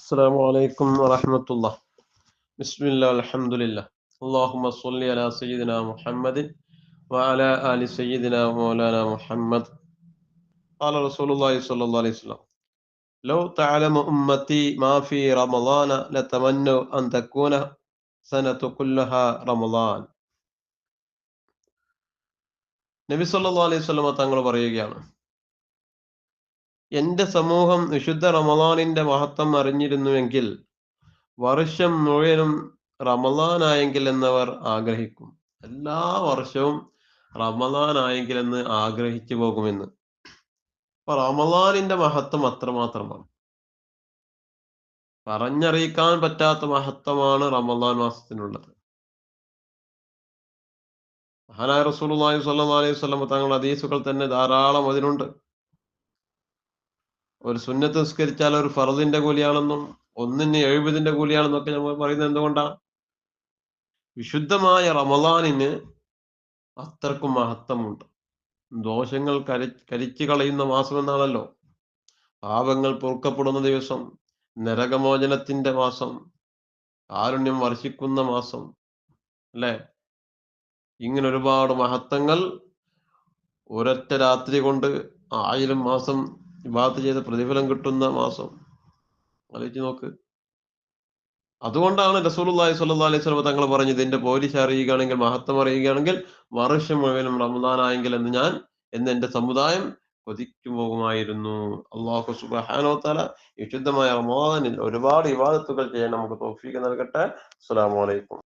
السلام عليكم ورحمة الله بسم الله الحمد لله اللهم صل على سيدنا محمد وعلى آل سيدنا مولانا محمد قال رسول الله صلى الله عليه وسلم لو تعلم أمتي ما في رمضان لتمنوا أن تكون سنة كلها رمضان നബി സല്ലല്ലാഹു അലൈഹി വസല്ലമ തങ്ങൾ പറയുകയാണ് എന്റെ സമൂഹം വിശുദ്ധ റമദാനിന്റെ മഹത്വം അറിഞ്ഞിരുന്നുവെങ്കിൽ വർഷം മുഴുവനും റമദാനായെങ്കിൽ എന്നവർ ആഗ്രഹിക്കും. എല്ലാ വർഷവും റമദാനായെങ്കിൽ എന്ന് ആഗ്രഹിച്ചു പോകുമെന്ന്. അപ്പൊ റമദാനിന്റെ മഹത്വം അത്രമാത്രമാണ്. പറഞ്ഞറിയിക്കാൻ പറ്റാത്ത മഹത്വമാണ് റമദാൻ മാസത്തിനുള്ളത്. മഹാനായ സ്വല്ലല്ലാഹു അലൈഹി വസല്ലം തങ്ങളുടെ ഹദീസുകൾ തന്നെ ധാരാളം അതിനുണ്ട് ഒരു സുന്നത്ത് നിസ്കരിച്ചാൽ ഒരു ഫറദിന്റെ കൂലിയാണെന്നും ഒന്നിന് എഴുപതിന്റെ കൂലിയാണെന്നൊക്കെ നമ്മൾ പറയുന്നത് എന്തുകൊണ്ടാണ് വിശുദ്ധമായ റമദാനിന് അത്രക്കും മഹത്വമുണ്ട്. ദോഷങ്ങൾ കരി കരിച്ചു കളയുന്ന മാസം എന്നാണല്ലോ. പാപങ്ങൾ പൊറുക്കപ്പെടുന്ന ദിവസം നരകമോചനത്തിന്റെ മാസം കാരുണ്യം വർഷിക്കുന്ന മാസം അല്ലേ? ഇങ്ങനെ ഒരുപാട് മഹത്വങ്ങൾ ഒരൊറ്റ രാത്രി കൊണ്ട് ആയിരം മാസം ഇബാത്ത് ചെയ്ത പ്രതിഫലം കിട്ടുന്ന മാസം. ആലോചിച്ച് നോക്ക്. അതുകൊണ്ടാണ് റസൂലുള്ളാഹി സ്വല്ലല്ലാഹു അലൈഹി വസല്ലം തങ്ങൾ പറഞ്ഞത് എന്റെ പോലീസ് അറിയുകയാണെങ്കിൽ മഹത്വം അറിയുകയാണെങ്കിൽ വർഷം മുഴുവനും റമദാനായെങ്കിൽ എന്ന് ഞാൻ എന്ന് എന്റെ സമുദായം കൊതിച്ചു പോകുമായിരുന്നു. അള്ളാഹു സുബ്ഹാനഹു തആല വിശുദ്ധമായ റമദാനിൽ ഒരുപാട് ഇബാദത്തുകൾ ചെയ്യാൻ നമുക്ക് തൗഫീഖ് നൽകട്ടെ. അസ്സലാമു അലൈക്കും.